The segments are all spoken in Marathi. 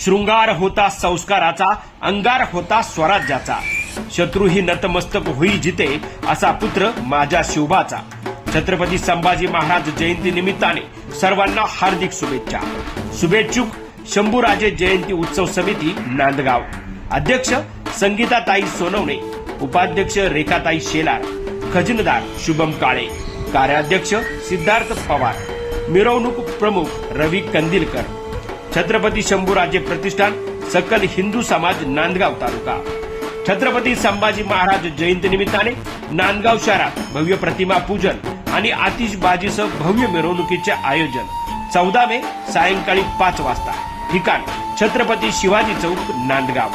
शृंगार होता संस्काराचा अंगार होता स्वराज्याचा. शत्रूही नतमस्तक होई जिते असा पुत्र माझ्या शिवबाचा छत्रपती संभाजी महाराज जयंती निमित्ताने सर्वांना हार्दिक शुभेच्छा. शुभेच्छुक शंभूराजे जयंती उत्सव समिती नांदगाव. अध्यक्ष संगीताताई सोनवणे उपाध्यक्ष रेखाताई शेलार खजिनदार शुभम काळे कार्याध्यक्ष सिद्धार्थ पवार. मिरवणूक प्रमुख रवी कंदिलकर. छत्रपती शंभूराजे प्रतिष्ठान सकल हिंदू समाज नांदगाव तालुका. छत्रपती संभाजी महाराज जयंती निमित्ताने नांदगाव शहरात भव्य प्रतिमा पूजन आणि आतिषबाजीसह भव्य मिरवणुकीचे आयोजन. चौदा मे सायंकाळी पाच वाजता. ठिकाण छत्रपती शिवाजी चौक नांदगाव.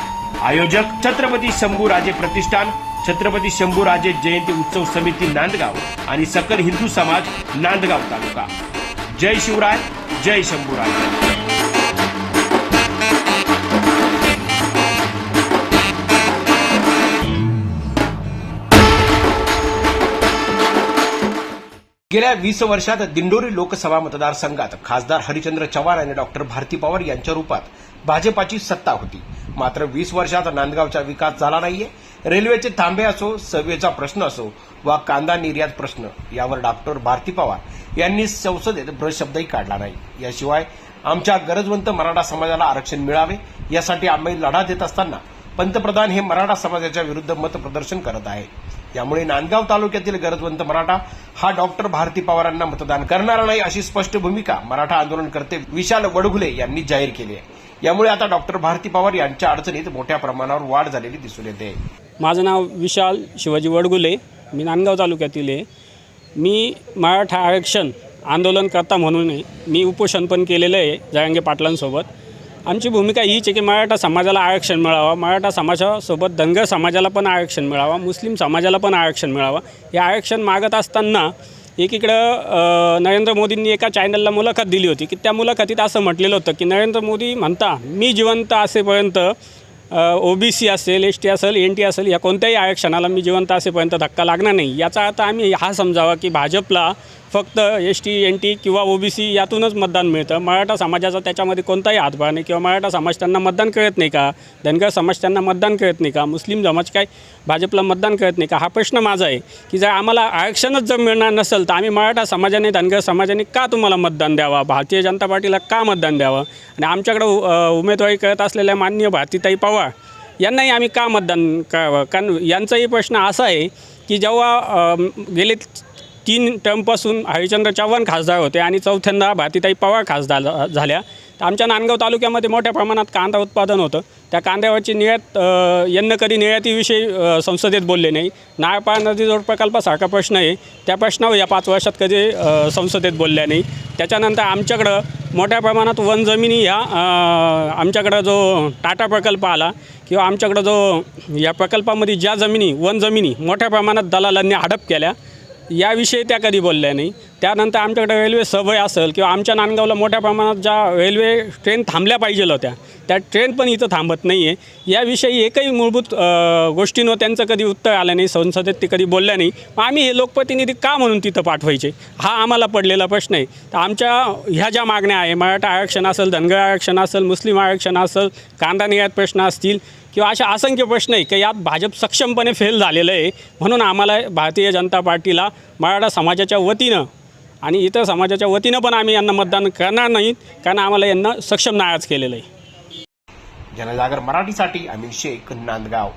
आयोजक छत्रपती शंभूराजे प्रतिष्ठान छत्रपती शंभूराजे जयंती उत्सव समिती नांदगाव आणि सकल हिंदू समाज नांदगाव तालुका. जय शिवराय जय शंभूराजे गेल्या वीस वर्षात दिंडोरी लोकसभा मतदारसंघात खासदार हरिचंद्र चव्हाण आणि डॉक्टर भारती पवार यांच्या रूपात भाजपाची सत्ता होती. मात्र वीस वर्षात नांदगावचा विकास झाला नाहीये. रेल्वेचे थांबे असो सवेचा प्रश्न असो वा कांदा निर्यात प्रश्न यावर डॉक्टर भारती पवार यांनी संसदेत ब्रशब्दही काढला नाही. याशिवाय आमच्या गरजवंत मराठा समाजाला आरक्षण मिळावे यासाठी आम्ही लढा देत असताना पंतप्रधान हे मराठा समाजाच्या विरुद्ध मतप्रदर्शन करत आहे यामुळे नांदगाव तालुक्यातील गरजवंत मराठा हा डॉक्टर भारती पवारांना मतदान करणार नाही अशी स्पष्ट भूमिका मराठा आंदोलनकर्ते विशाल वडघुले यांनी जाहीर केली आहे. यामुळे आता डॉक्टर भारती पवार यांच्या अडचणीत मोठ्या प्रमाणावर वाढ झालेली दिसून येते. माझं नाव विशाल शिवाजी वडगुले मी नांदगाव तालुक्यातील आहे. मी मराठा आरक्षण आंदोलनकर्ता म्हणून मी उपोषण पण केलेलं आहे जरांगे पाटलांसोबत. आमची भूमिका हीच आहे की मराठा समाजाला आरक्षण मिळावं मराठा समाजासोबत धनगर समाजाला पण आरक्षण मिळावं मुस्लिम समाजाला पण आरक्षण मिळावं. हे आरक्षण मागत असताना एकीकडं नरेंद्र मोदींनी एका चॅनलला मुलाखत दिली होती की त्या मुलाखतीत असं म्हटलेलं होतं की नरेंद्र मोदी म्हणता मी जिवंत असेपर्यंत ओ बी सी असेल एस टी असेल एन टी असेल या कोणत्याही आरक्षणाला मी जिवंत असेपर्यंत धक्का लागणार नाही. याचा अर्थ आम्ही हा समजावा की भाजपला फक्त एस टी एन टी किंवा ओ बी सी यातूनच मतदान मिळतं. मराठा समाजाचा त्याच्यामध्ये कोणताही हातभार नाही किंवा मराठा समाज त्यांना मतदान करत नाही का? धनगर समाज त्यांना मतदान करत नाही का? मुस्लिम समाज काय? भाजपला मतदान करत नाही का? हा प्रश्न माझा आहे की जर आम्हाला आरक्षणच जर मिळणार नसेल तर आम्ही मराठा समाजाने धनगर समाजाने का तुम्हाला मतदान द्यावा? भारतीय जनता पार्टीला का मतदान द्यावं? आणि आमच्याकडं उमेदवारी करत असलेल्या माननीय भारतीताई पवार यांनाही आम्ही का मतदान करावं? कारण यांचाही प्रश्न असा आहे की जेव्हा गेले तीन टर्मपासून हरिश्चंद्र चव्हाण खासदार होते आणि चौथ्यांदा भारतीताई पवार खासदार झाल्या तर आमच्या नांदगाव तालुक्यामध्ये मोठ्या प्रमाणात कांदा उत्पादन होतं. त्या कांद्यावरची निर्यात यन्न यांना कधी निर्यातीविषयी संसदेत बोलले नाही. नाळपाळ नदीजोड प्रकल्पासारखा प्रश्न आहे. त्या प्रश्नावर या पाच वर्षात कधी संसदेत बोलल्या नाही. त्याच्यानंतर आमच्याकडं मोठ्या प्रमाणात वन जमिनी ह्या आमच्याकडं जो टाटा प्रकल्प आला किंवा आमच्याकडं जो या प्रकल्पामध्ये ज्या जमिनी वन जमिनी मोठ्या प्रमाणात दलालांनी हडप केल्या याविषयी त्या कधी बोलल्या नाही. त्यानंतर आमच्याकडे रेल्वे सवय असेल किंवा आमच्या नांदगावला मोठ्या प्रमाणात ज्या रेल्वे ट्रेन थांबल्या पाहिजे होत्या त्या ट्रेन पण इथं थांबत नाही आहे याविषयी एकही मूलभूत गोष्टींवर त्यांचं कधी उत्तर आलं नाही संसदेत ते कधी बोलल्या नाही. मग आम्ही हे लोकप्रतिनिधी का म्हणून तिथं पाठवायचे? हा आम्हाला पडलेला प्रश्न आहे. तर आमच्या ह्या ज्या मागण्या आहे मराठा आरक्षण असेल धनगर आरक्षण असेल मुस्लिम आरक्षण असेल कांदा निर्यात प्रश्न असतील किंवा अशा असंख्य प्रश्न आहे की यात भाजप सक्षमपणे फेल झालेलं आहे म्हणून आम्हाला भारतीय जनता पार्टीला मराठा समाजाच्या वतीनं आणि इतर समाजाच्या वतीनं पण आम्ही यांना मतदान करणार नाहीत कारण आम्हाला यांना सक्षम नाराज केलेलं आहे. जनजागर मराठीसाठी अमित शेख नांदगाव.